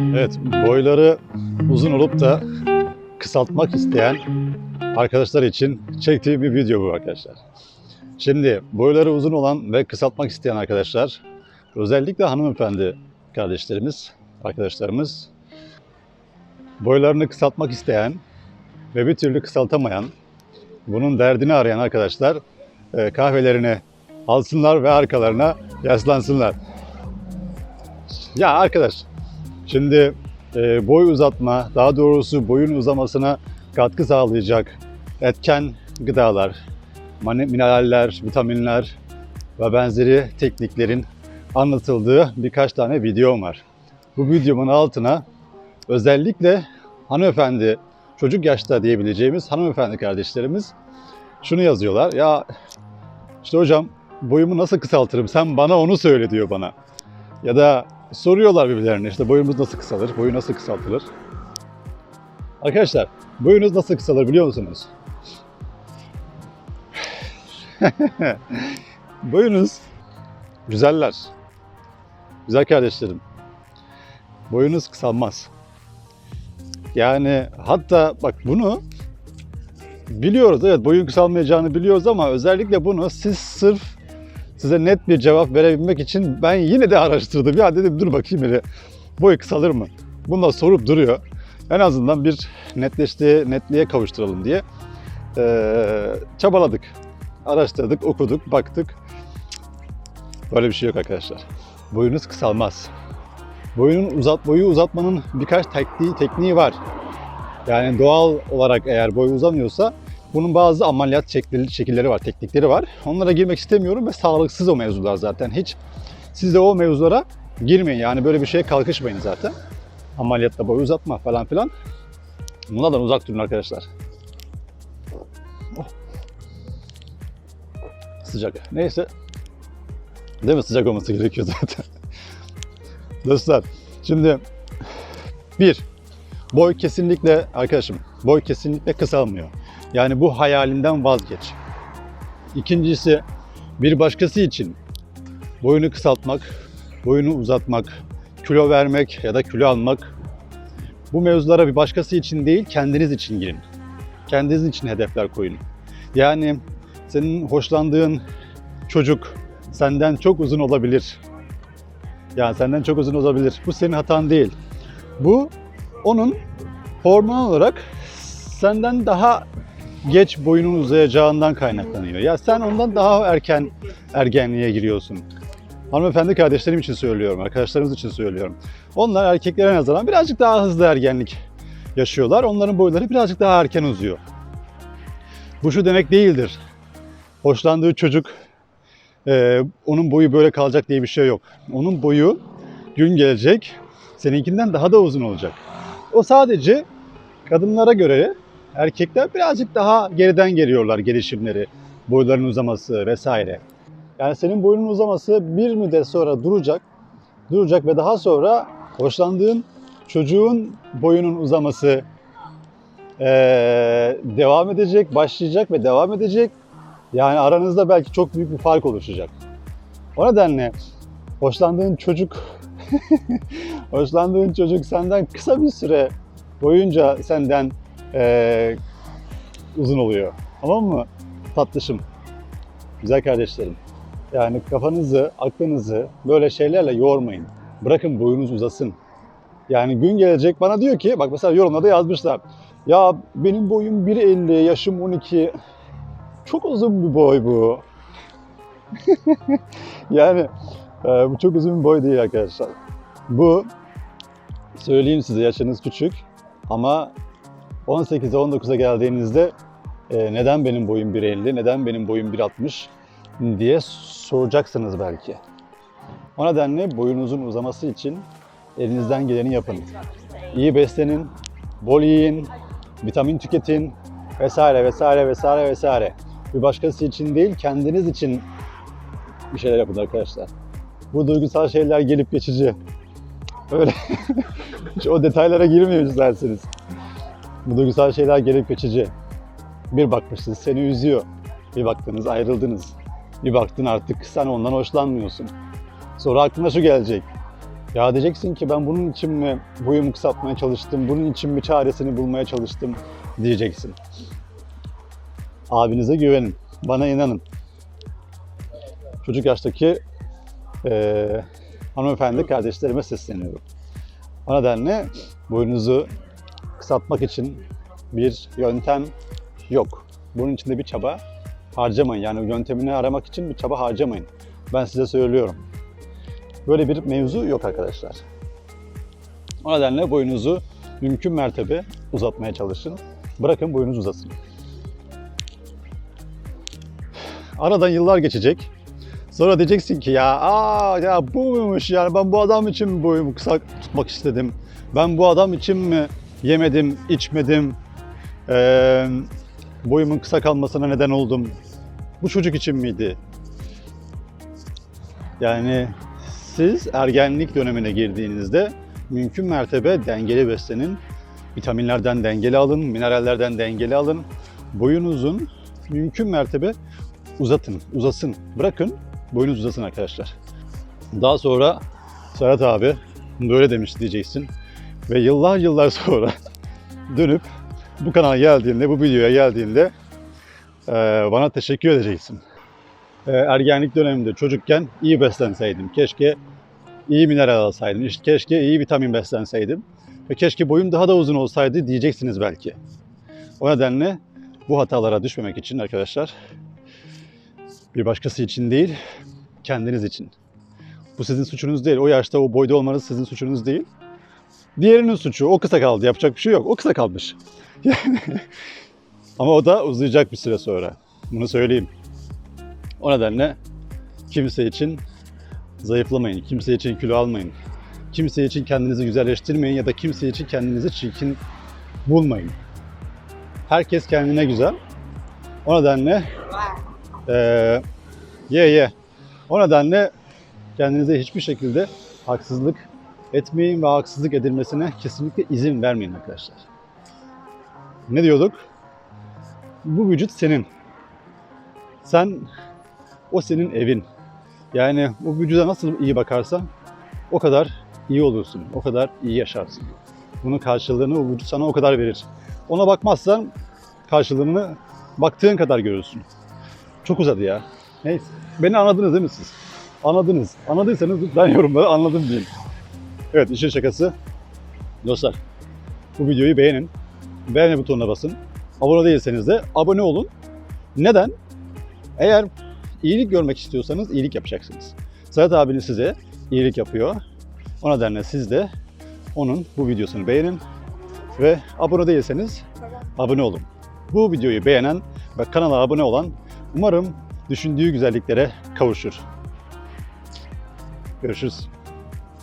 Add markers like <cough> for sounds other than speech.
Evet, boyları uzun olup da kısaltmak isteyen arkadaşlar için çektiğim bir video bu arkadaşlar. Şimdi boyları uzun olan ve kısaltmak isteyen arkadaşlar, özellikle hanımefendi kardeşlerimiz, arkadaşlarımız, boylarını kısaltmak isteyen ve bir türlü kısaltamayan, bunun derdini arayan arkadaşlar e, kahvelerini alsınlar ve arkalarına yaslansınlar. Ya arkadaş, şimdi e, boy uzatma, daha doğrusu boyun uzamasına katkı sağlayacak etken gıdalar, mineraller, vitaminler ve benzeri tekniklerin anlatıldığı birkaç tane videom var. Bu videomun altına özellikle hanımefendi, çocuk yaşta diyebileceğimiz hanımefendi kardeşlerimiz şunu yazıyorlar. Ya işte hocam boyumu nasıl kısaltırım? Sen bana onu söyle diyor bana. Ya da soruyorlar birbirlerine işte boyumuz nasıl kısalır? Boyu nasıl kısaltılır? Arkadaşlar boyunuz nasıl kısalır biliyor musunuz? <laughs> boyunuz güzeller. Güzel kardeşlerim. Boyunuz kısalmaz. Yani hatta bak bunu biliyoruz evet boyun kısalmayacağını biliyoruz ama özellikle bunu siz sırf size net bir cevap verebilmek için ben yine de araştırdım. Ya dedim dur bakayım hele boy kısalır mı? Bunlar sorup duruyor. En azından bir netleştiği, netliğe kavuşturalım diye eee, çabaladık. Araştırdık, okuduk, baktık. Böyle bir şey yok arkadaşlar. Boyunuz kısalmaz. Boyunun uzat boyu uzatmanın birkaç tekniği, tekniği var. Yani doğal olarak eğer boy uzamıyorsa bunun bazı ameliyat şekilleri, var, teknikleri var. Onlara girmek istemiyorum ve sağlıksız o mevzular zaten. Hiç siz de o mevzulara girmeyin. Yani böyle bir şeye kalkışmayın zaten. Ameliyatla boy uzatma falan filan. Bunlardan uzak durun arkadaşlar. Oh. Sıcak. Neyse. Değil mi? Sıcak olması gerekiyor zaten. <laughs> Dostlar, şimdi bir, boy kesinlikle arkadaşım, boy kesinlikle kısalmıyor. Yani bu hayalinden vazgeç. İkincisi, bir başkası için boyunu kısaltmak, boyunu uzatmak, kilo vermek ya da kilo almak bu mevzulara bir başkası için değil, kendiniz için girin. Kendiniz için hedefler koyun. Yani senin hoşlandığın çocuk senden çok uzun olabilir. Yani senden çok uzun olabilir. Bu senin hatan değil. Bu onun hormon olarak senden daha geç boyunun uzayacağından kaynaklanıyor. Ya sen ondan daha erken ergenliğe giriyorsun. Hanımefendi kardeşlerim için söylüyorum, arkadaşlarımız için söylüyorum. Onlar erkeklere nazaran birazcık daha hızlı ergenlik yaşıyorlar. Onların boyları birazcık daha erken uzuyor. Bu şu demek değildir. Hoşlandığı çocuk ee, onun boyu böyle kalacak diye bir şey yok. Onun boyu gün gelecek seninkinden daha da uzun olacak. O sadece kadınlara göre erkekler birazcık daha geriden geliyorlar gelişimleri, boyların uzaması vesaire. Yani senin boyunun uzaması bir müddet sonra duracak, duracak ve daha sonra hoşlandığın çocuğun boyunun uzaması ee, devam edecek, başlayacak ve devam edecek. Yani aranızda belki çok büyük bir fark oluşacak. O nedenle hoşlandığın çocuk <laughs> hoşlandığın çocuk senden kısa bir süre boyunca senden eee, uzun oluyor. Tamam mı? Tatlışım. Güzel kardeşlerim. Yani kafanızı, aklınızı böyle şeylerle yormayın. Bırakın boyunuz uzasın. Yani gün gelecek bana diyor ki, bak mesela yorumlarda yazmışlar. Ya benim boyum 1.50, yaşım 12. Çok uzun bir boy bu. <laughs> yani bu çok uzun bir boy değil arkadaşlar. Bu söyleyeyim size yaşınız küçük ama 18'e 19'a geldiğinizde e, neden benim boyum 1.50, neden benim boyum 1.60 diye soracaksınız belki. O nedenle boyunuzun uzaması için elinizden geleni yapın. İyi beslenin, bol yiyin, vitamin tüketin vesaire vesaire vesaire vesaire. Bir başkası için değil, kendiniz için bir şeyler yapın arkadaşlar. Bu duygusal şeyler gelip geçici. Öyle hiç o detaylara girmiyoruz isterseniz. Bu duygusal şeyler gelip geçici. Bir bakmışsınız seni üzüyor. Bir baktınız ayrıldınız. Bir baktın artık sen ondan hoşlanmıyorsun. Sonra aklına şu gelecek. Ya diyeceksin ki ben bunun için mi boyumu kısaltmaya çalıştım, bunun için mi çaresini bulmaya çalıştım diyeceksin. Abinize güvenin, bana inanın. Çocuk yaştaki eee hanımefendi kardeşlerime sesleniyorum. O nedenle boyunuzu kısaltmak için bir yöntem yok. Bunun için de bir çaba harcamayın. Yani yöntemini aramak için bir çaba harcamayın. Ben size söylüyorum. Böyle bir mevzu yok arkadaşlar. O nedenle boyunuzu mümkün mertebe uzatmaya çalışın. Bırakın boyunuz uzasın. Aradan yıllar geçecek. Sonra diyeceksin ki ya aa ya bu muymuş yani ben bu adam için mi boyumu kısa tutmak istedim. Ben bu adam için mi yemedim, içmedim, eee, boyumun kısa kalmasına neden oldum. Bu çocuk için miydi? Yani siz ergenlik dönemine girdiğinizde mümkün mertebe dengeli beslenin. Vitaminlerden dengeli alın, minerallerden dengeli alın. Boyunuzun mümkün mertebe uzatın, uzasın. Bırakın boyunuz uzasın arkadaşlar. Daha sonra Serhat abi böyle demiş diyeceksin. Ve yıllar yıllar sonra <laughs> dönüp bu kanala geldiğinde, bu videoya geldiğinde eee, bana teşekkür edeceksin. Eee, ergenlik döneminde çocukken iyi beslenseydim. Keşke iyi mineral alsaydım. İşte keşke iyi vitamin beslenseydim. Ve keşke boyum daha da uzun olsaydı diyeceksiniz belki. O nedenle bu hatalara düşmemek için arkadaşlar bir başkası için değil, kendiniz için. Bu sizin suçunuz değil. O yaşta o boyda olmanız sizin suçunuz değil. Diğerinin suçu. O kısa kaldı. Yapacak bir şey yok. O kısa kalmış. <laughs> Yani ama o da uzayacak bir süre sonra. Bunu söyleyeyim. O nedenle kimse için zayıflamayın. Kimse için kilo almayın. Kimse için kendinizi güzelleştirmeyin ya da kimse için kendinizi çirkin bulmayın. Herkes kendine güzel. O nedenle eee ye ye. O nedenle kendinize hiçbir şekilde haksızlık etmeyin ve haksızlık edilmesine kesinlikle izin vermeyin arkadaşlar. Ne diyorduk? Bu vücut senin. Sen, o senin evin. Yani bu vücuda nasıl iyi bakarsan o kadar iyi olursun, o kadar iyi yaşarsın. Bunun karşılığını o vücut sana o kadar verir. Ona bakmazsan karşılığını baktığın kadar görürsün. Çok uzadı ya. Neyse. Beni anladınız değil mi siz? Anladınız. Anladıysanız lütfen yorumlara anladım deyin. Evet işin şakası. Dostlar bu videoyu beğenin. Beğeni butonuna basın. Abone değilseniz de abone olun. Neden? Eğer iyilik görmek istiyorsanız iyilik yapacaksınız. Serhat abiniz size iyilik yapıyor. O nedenle siz de onun bu videosunu beğenin ve abone değilseniz abone olun. Bu videoyu beğenen ve kanala abone olan umarım düşündüğü güzelliklere kavuşur. Görüşürüz.